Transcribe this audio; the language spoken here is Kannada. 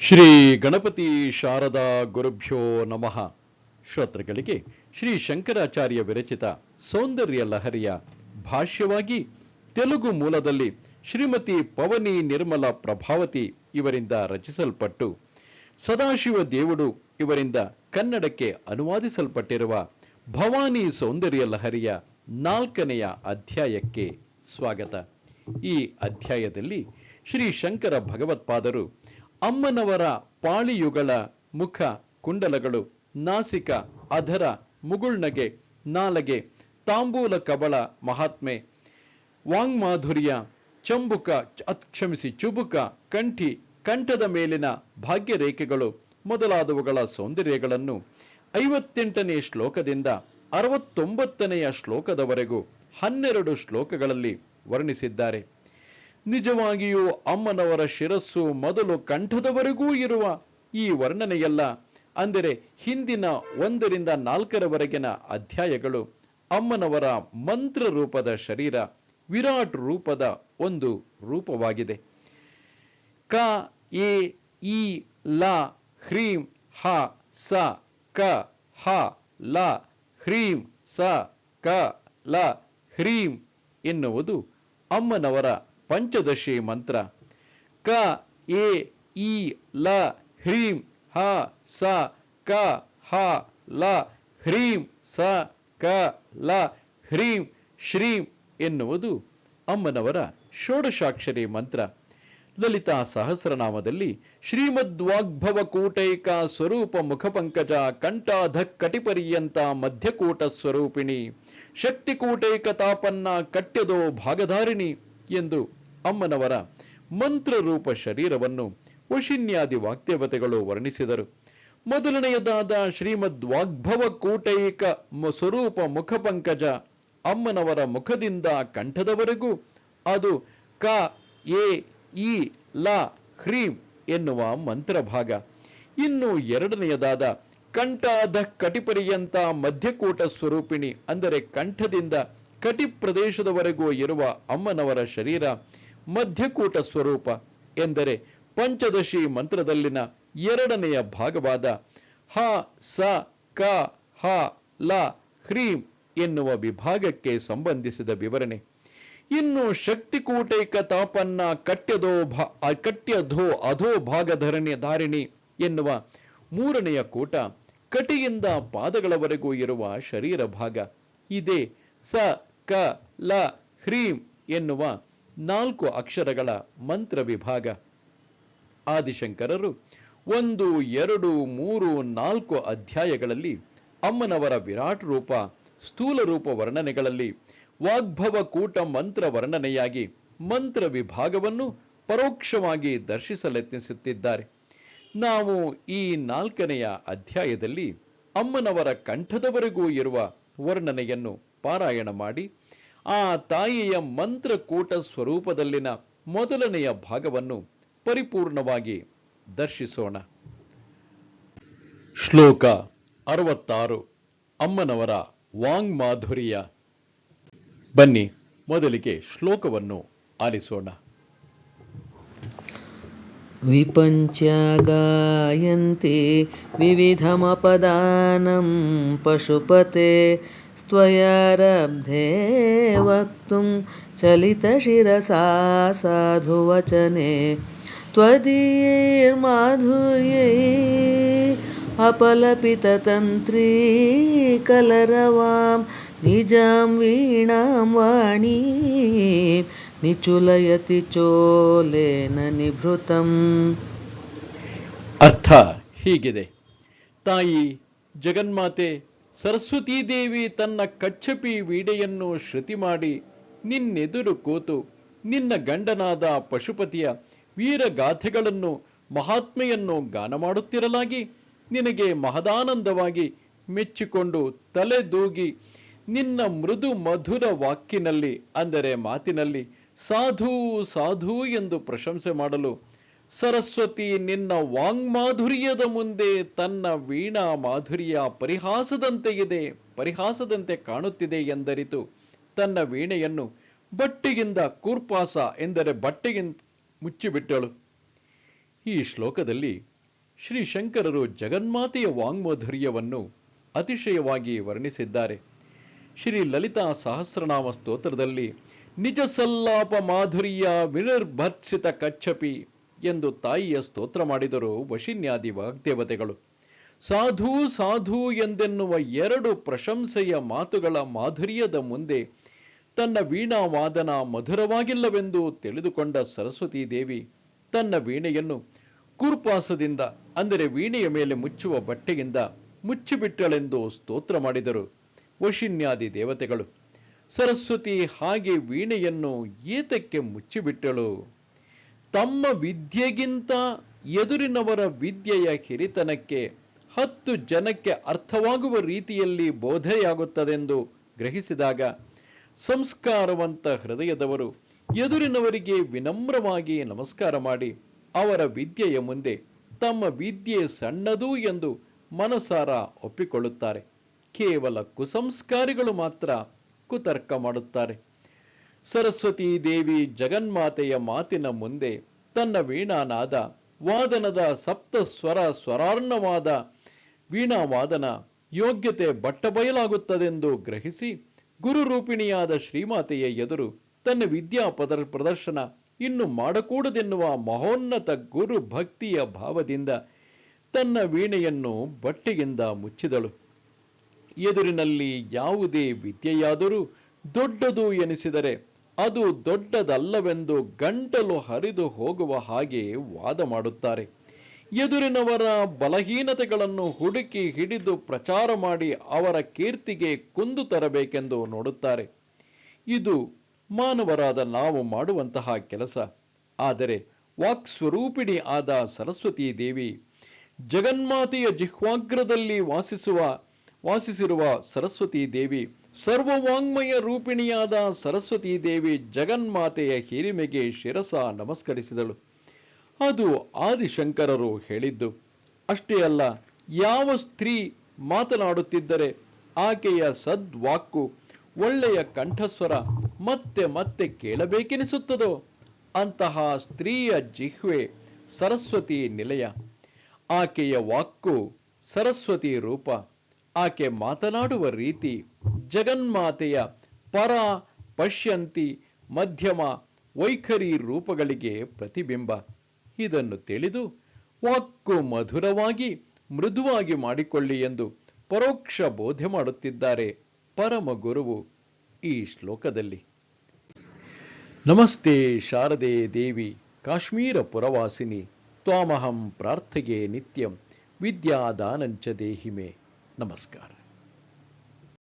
ಶ್ರೀ ಗಣಪತಿ ಶಾರದಾ ಗುರುಭ್ಯೋ ನಮಃ. ಶ್ರೋತೃಗಳಿಗೆ ಶ್ರೀ ಶಂಕರಾಚಾರ್ಯ ವಿರಚಿತ ಸೌಂದರ್ಯ ಲಹರಿಯ ಭಾಷ್ಯವಾಗಿ ತೆಲುಗು ಮೂಲದಲ್ಲಿ ಶ್ರೀಮತಿ ಪವನಿ ನಿರ್ಮಲ ಪ್ರಭಾವತಿ ಇವರಿಂದ ರಚಿಸಲ್ಪಟ್ಟು, ಸದಾಶಿವ ದೇವುಡು ಇವರಿಂದ ಕನ್ನಡಕ್ಕೆ ಅನುವಾದಿಸಲ್ಪಟ್ಟಿರುವ ಭವಾನಿ ಸೌಂದರ್ಯ ಲಹರಿಯ ನಾಲ್ಕನೆಯ ಅಧ್ಯಾಯಕ್ಕೆ ಸ್ವಾಗತ. ಈ ಅಧ್ಯಾಯದಲ್ಲಿ ಶ್ರೀ ಶಂಕರ ಭಗವತ್ಪಾದರು ಅಮ್ಮನವರ ಪಾಳಿಯುಗಳ ಮುಖ ಕುಂಡಲಗಳು, ನಾಸಿಕ ಅಧರ ಮುಗುಳ್ನಗೆ, ನಾಲಗೆ, ತಾಂಬೂಲ ಕಬಳ ಮಹಾತ್ಮೆ, ವಾಂಗ್ಮಾಧುರ್ಯ, ಚಂಬುಕ ಕ್ಷಮಿಸಿ, ಚುಬುಕ, ಕಂಠಿ, ಕಂಠದ ಮೇಲಿನ ಭಾಗ್ಯ ರೇಖೆಗಳು ಮೊದಲಾದವುಗಳ ಸೌಂದರ್ಯಗಳನ್ನು ಐವತ್ತೆಂಟನೇ ಶ್ಲೋಕದಿಂದ ಅರವತ್ತೊಂಬತ್ತನೆಯ ಶ್ಲೋಕದವರೆಗೂ ಹನ್ನೆರಡು ಶ್ಲೋಕಗಳಲ್ಲಿ ವರ್ಣಿಸಿದ್ದಾರೆ. ನಿಜವಾಗಿಯೂ ಅಮ್ಮನವರ ಶಿರಸ್ಸು ಮೊದಲು ಕಂಠದವರೆಗೂ ಇರುವ ಈ ವರ್ಣನೆಯಲ್ಲ. ಅಂದರೆ ಹಿಂದಿನ ಒಂದರಿಂದ ನಾಲ್ಕರವರೆಗಿನ ಅಧ್ಯಾಯಗಳು ಅಮ್ಮನವರ ಮಂತ್ರ ರೂಪದ ಶರೀರ, ವಿರಾಟ್ ರೂಪದ ಒಂದು ರೂಪವಾಗಿದೆ. ಕ, ಎ, ಇ, ಲ, ಹ್ರೀಂ, ಹ, ಸ, ಕ, ಹ, ಲ, ಹ್ರೀಂ, ಸ, ಕ, ಲ, ಹ್ರೀಂ ಎನ್ನುವುದು ಅಮ್ಮನವರ ಪಂಚದಶಿ ಮಂತ್ರ. ಕ, ಎ, ಇ, ಲ, ಹ್ರೀಂ, ಹ, ಸ, ಕ, ಹ, ಲ, ಹ್ರೀಂ, ಸ, ಕ, ಲ, ಹ್ರೀಂ, ಶ್ರೀಂ ಎನ್ನುವುದು ಅಮ್ಮನವರ ಷೋಡಶಾಕ್ಷರಿ ಮಂತ್ರ. ಲಲಿತಾ ಸಹಸ್ರನಾಮದಲ್ಲಿ ಶ್ರೀಮದ್ವಾಗ್ಭವ ಕೂಟೈಕ ಸ್ವರೂಪ ಮುಖಪಂಕಜ ಕಂಠಾಧ ಕಟಿಪರ್ಯಂತ ಮಧ್ಯಕೂಟ ಸ್ವರೂಪಿಣಿ. ಶಕ್ತಿಕೂಟೈಕ ತಾಪನ್ನ ಕಟ್ಯದೋ ಭಾಗಧಾರಿಣಿ ಎಂದು ಅಮ್ಮನವರ ಮಂತ್ರರೂಪ ಶರೀರವನ್ನು ವಶಿನ್ಯಾದಿ ವಾಕ್ದೇವತೆಗಳು ವರ್ಣಿಸಿದರು. ಮೊದಲನೆಯದಾದ ಶ್ರೀಮದ್ ವಾಗ್ಭವ ಕೂಟೈಕ ಸ್ವರೂಪ ಮುಖಪಂಕಜ ಅಮ್ಮನವರ ಮುಖದಿಂದ ಕಂಠದವರೆಗೂ ಅದು ಕ, ಎ, ಇ, ಲ, ಹ್ರೀಂ ಎನ್ನುವ ಮಂತ್ರ ಭಾಗ ಇನ್ನು ಎರಡನೆಯದಾದ ಕಂಠಾಧ ಕಟಿಪರಿಯಂತ ಮಧ್ಯಕೂಟ ಸ್ವರೂಪಿಣಿ, ಅಂದರೆ ಕಂಠದಿಂದ ಕಟಿ ಪ್ರದೇಶದವರೆಗೂ ಇರುವ ಅಮ್ಮನವರ ಶರೀರ ಮಧ್ಯಕೂಟ ಸ್ವರೂಪ ಎಂದರೆ ಪಂಚದಶಿ ಮಂತ್ರದಲ್ಲಿನ ಎರಡನೆಯ ಭಾಗವಾದ ಹ, ಸ, ಕ, ಹ, ಲ, ಹ್ರೀಂ ಎನ್ನುವ ವಿಭಾಗಕ್ಕೆ ಸಂಬಂಧಿಸಿದ ವಿವರಣೆ. ಇನ್ನು ಶಕ್ತಿಕೂಟೈಕ ತಾಪನ್ನ ಕಟ್ಯದೋ ಭಾ ಕಟ್ಯಧೋ ಅಧೋ ಭಾಗಧರಣಿ ಧಾರಿಣಿ ಎನ್ನುವ ಮೂರನೆಯ ಕೂಟ ಕಟಿಯಿಂದ ಪಾದಗಳವರೆಗೂ ಇರುವ ಶರೀರ ಭಾಗ. ಇದೇ ಸ, ಕ, ಲ, ಹ್ರೀಂ ಎನ್ನುವ ನಾಲ್ಕು ಅಕ್ಷರಗಳ ಮಂತ್ರ ವಿಭಾಗ. ಆದಿಶಂಕರರು ಒಂದು, ಎರಡು, ಮೂರು, ನಾಲ್ಕು ಅಧ್ಯಾಯಗಳಲ್ಲಿ ಅಮ್ಮನವರ ವಿರಾಟ್ ರೂಪ, ಸ್ಥೂಲ ರೂಪ ವರ್ಣನೆಗಳಲ್ಲಿ ವಾಗ್ಭವ ಕೂಟ ಮಂತ್ರ ವರ್ಣನೆಯಾಗಿ ಮಂತ್ರ ವಿಭಾಗವನ್ನು ಪರೋಕ್ಷವಾಗಿ ದರ್ಶಿಸಲೆತ್ನಿಸುತ್ತಿದ್ದಾರೆ. ನಾವು ಈ ನಾಲ್ಕನೆಯ ಅಧ್ಯಾಯದಲ್ಲಿ ಅಮ್ಮನವರ ಕಂಠದವರೆಗೂ ಇರುವ ವರ್ಣನೆಯನ್ನು ಪಾರಾಯಣ ಮಾಡಿ ಆ ತಾಯಿಯ ಮಂತ್ರಕೂಟ ಸ್ವರೂಪದಲ್ಲಿನ ಮೊದಲನೆಯ ಭಾಗವನ್ನು ಪರಿಪೂರ್ಣವಾಗಿ ದರ್ಶಿಸೋಣ. ಶ್ಲೋಕ ಅರವತ್ತಾರು. ಅಮ್ಮನವರ ವಾಂಗ್ಮಾಧುರ್ಯ. ಬನ್ನಿ, ಮೊದಲಿಗೆ ಶ್ಲೋಕವನ್ನು ಆಲಿಸೋಣ. विपञ्च्या गायन्ति विविधमपदानं पशुपते स्त्वयारब्धे वक्तुं चलितशिरसा साधुवचने त्वदीयैर्माधुर्यै अपलपिततन्त्री कलरवां निजां वीणां वाणी ನಿಚುಲಯತಿ ಚೋಲೇನ ನಿಭೃತಂ ಅರ್ಥ ಹೀಗಿದೆ. ತಾಯಿ ಜಗನ್ಮಾತೆ, ಸರಸ್ವತೀ ದೇವಿ ತನ್ನ ಕಚ್ಚಪಿ ವೀಡೆಯನ್ನು ಶ್ರುತಿ ಮಾಡಿ, ನಿನ್ನೆದುರು ಕೂತು, ನಿನ್ನ ಗಂಡನಾದ ಪಶುಪತಿಯ ವೀರಗಾಥೆಗಳನ್ನು ಮಹಾತ್ಮೆಯನ್ನು ಗಾನ ಮಾಡುತ್ತಿರಲಾಗಿ, ನಿನಗೆ ಮಹದಾನಂದವಾಗಿ ಮೆಚ್ಚಿಕೊಂಡು ತಲೆದೂಗಿ ನಿನ್ನ ಮೃದು ಮಧುರ ವಾಕ್ಕಿನಲ್ಲಿ, ಅಂದರೆ ಮಾತಿನಲ್ಲಿ ಸಾಧು ಸಾಧು ಎಂದು ಪ್ರಶಂಸೆ ಮಾಡಲು, ಸರಸ್ವತಿ ನಿನ್ನ ವಾಂಗ್ಮಾಧುರ್ಯದ ಮುಂದೆ ತನ್ನ ವೀಣಾ ಮಾಧುರ್ಯ ಪರಿಹಾಸದಂತೆ ಇದೆ ಪರಿಹಾಸದಂತೆ ಕಾಣುತ್ತಿದೆ ಎಂದರಿತು. ತನ್ನ ವೀಣೆಯನ್ನು ಬಟ್ಟೆಗಿಂದ ಕೂರ್ಪಾಸ ಎಂದರೆ ಬಟ್ಟೆಗಿಂದ ಮುಚ್ಚಿಬಿಟ್ಟಳು. ಈ ಶ್ಲೋಕದಲ್ಲಿ ಶ್ರೀ ಶಂಕರರು ಜಗನ್ಮಾತೆಯ ವಾಂಗ್ಮಾಧುರ್ಯವನ್ನು ಅತಿಶಯವಾಗಿ ವರ್ಣಿಸಿದ್ದಾರೆ. ಶ್ರೀ ಲಲಿತಾ ಸಹಸ್ರನಾಮ ಸ್ತೋತ್ರದಲ್ಲಿ ನಿಜ ಸಲ್ಲಾಪ ಮಾಧುರ್ಯ ವಿನಿರ್ಭರ್ಸಿತ ಕಚ್ಚಪಿ ಎಂದು ತಾಯಿಯ ಸ್ತೋತ್ರ ಮಾಡಿದರು ವಶಿನ್ಯಾದಿ ವಾಗ್ದೇವತೆಗಳು. ಸಾಧು ಸಾಧು ಎಂದೆನ್ನುವ ಎರಡು ಪ್ರಶಂಸೆಯ ಮಾತುಗಳ ಮಾಧುರ್ಯದ ಮುಂದೆ ತನ್ನ ವೀಣಾ ವಾದನ ಮಧುರವಾಗಿಲ್ಲವೆಂದು ತಿಳಿದುಕೊಂಡ ಸರಸ್ವತೀ ದೇವಿ ತನ್ನ ವೀಣೆಯನ್ನು ಕೂರ್ಪಾಸದಿಂದ, ಅಂದರೆ ವೀಣೆಯ ಮೇಲೆ ಮುಚ್ಚುವ ಬಟ್ಟೆಯಿಂದ ಮುಚ್ಚಿಬಿಟ್ಟಳೆಂದು ಸ್ತೋತ್ರ ಮಾಡಿದರು ವಶಿನ್ಯಾದಿ ದೇವತೆಗಳು. ಸರಸ್ವತಿ ಹಾಗೆ ವೀಣೆಯನ್ನು ಏತಕ್ಕೆ ಮುಚ್ಚಿಬಿಟ್ಟಳು. ತಮ್ಮ ವಿದ್ಯೆಗಿಂತ ಎದುರಿನವರ ವಿದ್ಯೆಯ ಹಿರಿತನಕ್ಕೆ ಹತ್ತು ಜನಕ್ಕೆ ಅರ್ಥವಾಗುವ ರೀತಿಯಲ್ಲಿ ಬೋಧೆಯಾಗುತ್ತದೆಂದು ಗ್ರಹಿಸಿದಾಗ ಸಂಸ್ಕಾರವಂತ ಹೃದಯದವರು ಎದುರಿನವರಿಗೆ ವಿನಮ್ರವಾಗಿ ನಮಸ್ಕಾರ ಮಾಡಿ ಅವರ ವಿದ್ಯೆಯ ಮುಂದೆ ತಮ್ಮ ವಿದ್ಯೆ ಸಣ್ಣದು ಎಂದು ಮನಸಾರ ಒಪ್ಪಿಕೊಳ್ಳುತ್ತಾರೆ. ಕೇವಲ ಕುಸಂಸ್ಕಾರಿಗಳು ಮಾತ್ರ ಕುತರ್ಕ ಮಾಡುತ್ತಾರೆ. ಸರಸ್ವತಿ ದೇವಿ ಜಗನ್ಮಾತೆಯ ಮಾತಿನ ಮುಂದೆ ತನ್ನ ವೀಣಾನಾದ ವಾದನದ ಸಪ್ತ ಸ್ವರ ಸ್ವರಾರ್ಣವಾದ ವೀಣಾವಾದನ ಯೋಗ್ಯತೆ ಬಟ್ಟಬಯಲಾಗುತ್ತದೆಂದು ಗ್ರಹಿಸಿ ಗುರುರೂಪಿಣಿಯಾದ ಶ್ರೀಮಾತೆಯ ಎದುರು ತನ್ನ ವಿದ್ಯಾ ಪ್ರದರ್ಶನ ಇನ್ನು ಮಾಡಕೂಡದೆನ್ನುವ ಮಹೋನ್ನತ ಗುರು ಭಕ್ತಿಯ ಭಾವದಿಂದ ತನ್ನ ವೀಣೆಯನ್ನು ಬಟ್ಟೆಯಿಂದ ಮುಚ್ಚಿದಳು. ಎದುರಿನಲ್ಲಿ ಯಾವುದೇ ವಿದ್ಯೆಯಾದರೂ ದೊಡ್ಡದು ಎನಿಸಿದರೆ ಅದು ದೊಡ್ಡದಲ್ಲವೆಂದು ಗಂಟಲು ಹರಿದು ಹೋಗುವ ಹಾಗೆ ವಾದ ಮಾಡುತ್ತಾರೆ. ಎದುರಿನವರ ಬಲಹೀನತೆಗಳನ್ನು ಹುಡುಕಿ ಹಿಡಿದು ಪ್ರಚಾರ ಮಾಡಿ ಅವರ ಕೀರ್ತಿಗೆ ಕುಂದು ತರಬೇಕೆಂದು ನೋಡುತ್ತಾರೆ. ಇದು ಮಾನವರಾದ ನಾವು ಮಾಡುವಂತಹ ಕೆಲಸ. ಆದರೆ ವಾಕ್ಸ್ವರೂಪಿಣಿ ಆದ ಸರಸ್ವತೀ ದೇವಿ ಜಗನ್ಮಾತೆಯ ಜಿಹ್ವಾಗ್ರದಲ್ಲಿ ವಾಸಿಸುವ ವಾಸಿಸಿರುವ ಸರಸ್ವತೀ ದೇವಿ, ಸರ್ವವಾಂಗ್ಮಯ ರೂಪಿಣಿಯಾದ ಸರಸ್ವತಿ ದೇವಿ ಜಗನ್ಮಾತೆಯ ಹಿರಿಮೆಗೆ ಶಿರಸ ನಮಸ್ಕರಿಸಿದಳು. ಅದು ಆದಿಶಂಕರರು ಹೇಳಿದ್ದು, ಅಷ್ಟೇ ಅಲ್ಲ, ಯಾವ ಸ್ತ್ರೀ ಮಾತನಾಡುತ್ತಿದ್ದರೆ ಆಕೆಯ ಸದ್ವಾಕ್ಕು, ಒಳ್ಳೆಯ ಕಂಠಸ್ವರ ಮತ್ತೆ ಮತ್ತೆ ಕೇಳಬೇಕೆನಿಸುತ್ತದೋ? ಅಂತಹ ಸ್ತ್ರೀಯ ಜಿಹ್ವೆ ಸರಸ್ವತಿ ನಿಲಯ. ಆಕೆಯ ವಾಕ್ಕು ಸರಸ್ವತಿ ರೂಪ. ಆಕೆ ಮಾತನಾಡುವ ರೀತಿ ಜಗನ್ಮಾತೆಯ ಪರ ಪಶ್ಯಂತಿ ಮಧ್ಯಮ ವೈಖರಿ ರೂಪಗಳಿಗೆ ಪ್ರತಿಬಿಂಬ. ಇದನ್ನು ತಿಳಿದು ವಾಕ್ಕು ಮಧುರವಾಗಿ ಮೃದುವಾಗಿ ಮಾಡಿಕೊಳ್ಳಿ ಎಂದು ಪರೋಕ್ಷ ಬೋಧೆ ಮಾಡುತ್ತಿದ್ದಾರೆ ಪರಮ ಗುರುವು ಈ ಶ್ಲೋಕದಲ್ಲಿ. ನಮಸ್ತೆ ಶಾರದೆ ದೇವಿ ಕಾಶ್ಮೀರ ಪುರವಾಸಿನಿ ತ್ವಾಮಹಂ ಪ್ರಾರ್ಥಗೆ ನಿತ್ಯಂ ವಿದ್ಯಾದಾನಂಚ ದೇಹಿಮೆ. ನಮಸ್ಕಾರ